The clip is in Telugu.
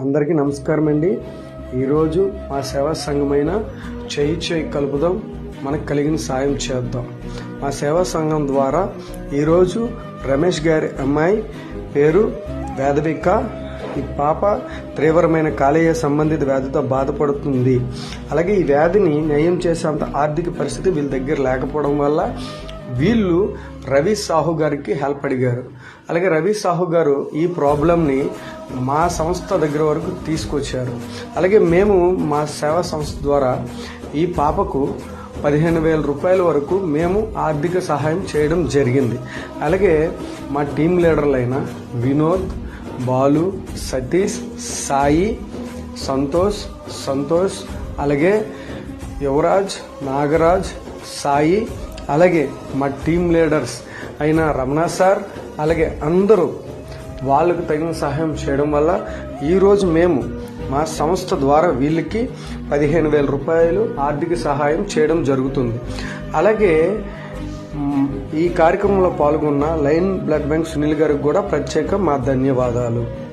అందరికీ నమస్కారం అండి. ఈరోజు మా సేవా సంఘమైన చేయి చేయి కలుపుదాం మనకు కలిగిన సాయం చేద్దాం. మా సేవా సంఘం ద్వారా ఈరోజు రమేష్ గారి అమ్మాయి పేరు వేదవిక ఈ పాప తీవ్రమైన కాలేయ సంబంధిత వ్యాధితో బాధపడుతుంది. అలాగే ఈ వ్యాధిని నయం చేసేంత ఆర్థిక పరిస్థితి వీళ్ళ దగ్గర లేకపోవడం వల్ల వీళ్ళు రవి సాహు గారికి హెల్ప్ అడిగారు. అలాగే రవి సాహు గారు ఈ ప్రాబ్లంని మా సంస్థ దగ్గర వరకు తీసుకొచ్చారు. అలాగే మేము మా సేవా సంస్థ ద్వారా ఈ పాపకు పదిహేను వేల రూపాయల వరకు మేము ఆర్థిక సహాయం చేయడం జరిగింది. అలాగే మా టీం లీడర్లైన వినోద్ బాలు సతీష్ సాయి సంతోష్ సంతోష్ అలాగే యువరాజ్ నాగరాజ్ సాయి అలాగే మా టీం లీడర్స్ అయిన రమణ సార్ అలాగే అందరూ వాళ్ళకు తగిన సహాయం చేయడం వల్ల ఈరోజు మేము మా సంస్థ ద్వారా వీళ్ళకి పదిహేను వేల రూపాయలు ఆర్థిక సహాయం చేయడం జరుగుతుంది. అలాగే ఈ కార్యక్రమంలో పాల్గొన్న లైన్ బ్లడ్ బ్యాంక్ సునీల్ గారికి కూడా ప్రత్యేక మా ధన్యవాదాలు.